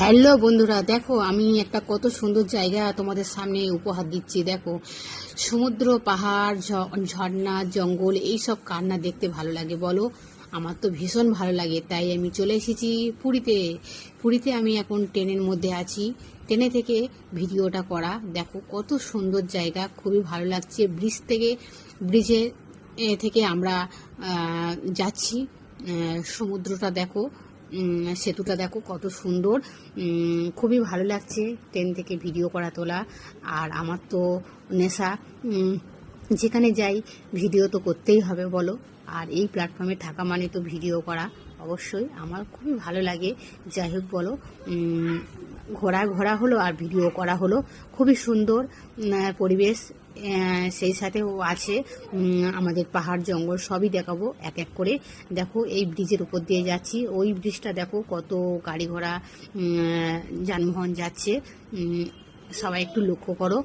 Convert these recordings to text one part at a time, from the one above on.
Hello বন্ধুরা, দেখো আমি একটা কত সুন্দর জায়গা তোমাদের সামনে উপহার দিচ্ছি, দেখো। সমুদ্র, পাহাড় ঝর্ণা, জঙ্গল এইসব কার না দেখতে ভালো লাগে, বলো? আমার তো ভীষণ ভালো লাগে, তাই আমি চলে এসেছি পুরীতে। পুরীতে আমি এখন ট্রেনের মধ্যে আছি। ট্রেনে থেকে ভিডিওটা করা, দেখো কত সুন্দর জায়গা, খুবই ভালো লাগছে। ব্রিজ থেকে, ব্রিজে থেকে আমরা যাচ্ছি সমুদ্রটা দেখো। সেতুটা দেখো কত সুন্দর। খুবই ভালো লাগছে ট্রেন থেকে ভিডিও করা তোলা। আর আমার তো নেশা যেখানে যাই ভিডিও তো করতেই হবে বলো। আর এই প্ল্যাটফর্মে থাকা মানে তো ভিডিও করা অবশ্যই আমার খুবই ভালো লাগে। যাই হোক বলো ঘোরা ঘোরা হলো আর ভিডিও করা হলো। খুবই সুন্দর পরিবেশ সেই সাথেও আছে আমাদের পাহাড়, জঙ্গল সবই দেখাবো এক এক করে। দেখো এই ব্রিজের উপর দিয়ে যাচ্ছি। ওই ব্রিজটা দেখো কত গাড়ি ঘোড়া যানবাহন যাচ্ছে। সবাই একটু লক্ষ্য করো।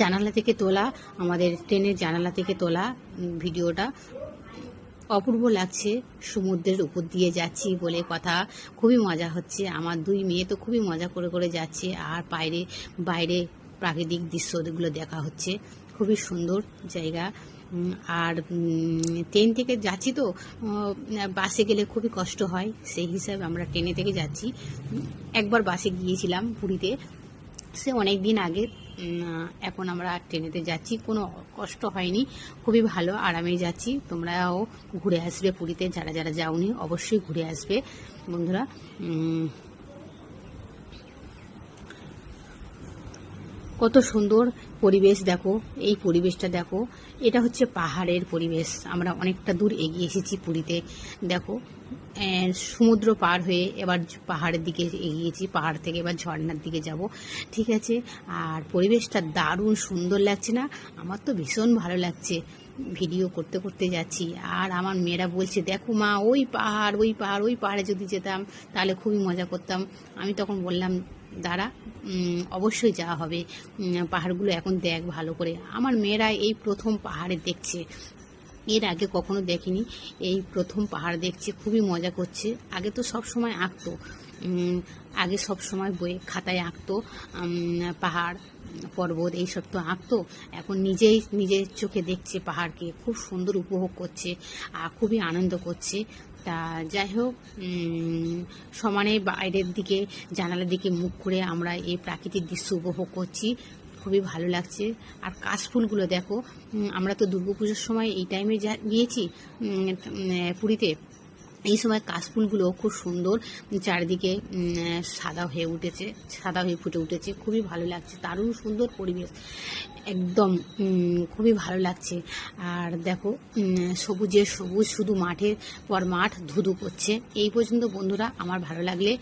জানালা থেকে তোলা, আমাদের ট্রেনের জানালা থেকে তোলা ভিডিওটা। অপূর্ব লাগছে সমুদ্রের উপর দিয়ে যাচ্ছি বলে কথা। খুবই মজা হচ্ছে। আমার দুই মেয়ে তো খুবই মজা করে করে যাচ্ছে। আর বাইরে বাইরে প্রাকৃতিক দৃশ্যগুলো দেখা হচ্ছে। খুবই সুন্দর জায়গা। আর ট্রেন থেকে যাচ্ছি তো বাসে গেলে খুবই কষ্ট হয়। সেই হিসাবে আমরা ট্রেনে থেকে যাচ্ছি। একবার বাসে গিয়েছিলাম পুরীতে। সে অনেক দিন আগে এখন আমরা ট্রেনেতে যাচ্ছি। কোনো কষ্ট হয়নি, খুবই ভালো আরামে যাচ্ছি। তোমরাও ঘুরে আসবে পুরীতে, যারা যারা যাওনি, অবশ্যই ঘুরে আসবে। বন্ধুরা কত সুন্দর পরিবেশ দেখো, এই পরিবেশটা দেখো। এটা হচ্ছে পাহাড়ের পরিবেশ। আমরা অনেকটা দূর এগিয়ে এসেছি পুরীতে। দেখো সমুদ্র পার হয়ে এবার পাহাড়ের দিকে এগিয়েছি, পাহাড় থেকে এবার ঝর্নার দিকে যাব, ঠিক আছে? আর পরিবেশটা দারুণ সুন্দর লাগছে না? আমার তো ভীষণ ভালো লাগছে। ভিডিও করতে করতে যাচ্ছি। আর আমার মেয়েরা বলছে, দেখো মা, ওই পাহাড় ওই পাহাড়, ওই পাহাড়ে যদি যেতাম তাহলে খুবই মজা করতাম। আমি তখন বললাম, দাঁড়া অবশ্যই যাওয়া হবে। পাহাড়গুলো এখন দেখ ভালো করে। আমার মেয়েরা এই প্রথম পাহাড়ে দেখছে। এর আগে কখনো দেখিনি। এই প্রথম পাহাড় দেখছে, খুবই মজা করছে। আগে তো সব সময় আঁকতো। আগে সব সময় বইয়ে খাতায় আঁকতো। পাহাড়। পর্বত এইসব তো আঁকতো। এখন নিজেই নিজের চোখে দেখছে পাহাড়কে। খুব সুন্দর উপভোগ করছে আর খুবই আনন্দ করছে। তা যাই হোক সমানে বাইরের দিকে, জানালার দিকে মুখ করে আমরা এই প্রাকৃতিক দৃশ্য উপভোগ করছি। খুবই ভালো লাগছে। আর কাশফুলগুলো দেখো আমরা তো দুর্গাপুজোর সময় এই টাইমে যা গিয়েছি পুরীতে। এই সময় কাশফুলগুলো খুব সুন্দর, চারিদিকে সাদা হয়ে উঠেছে, সাদা হয়ে ফুটে উঠেছে, খুবই ভালো লাগছে, দারুণ সুন্দর পরিবেশ, একদম খুবই ভালো লাগছে। আর দেখো সবুজে সবুজের সবুজ শুধু মাঠের পর মাঠ ধুধু করছে। এই পর্যন্ত বন্ধুরা, আমার ভালো লাগলে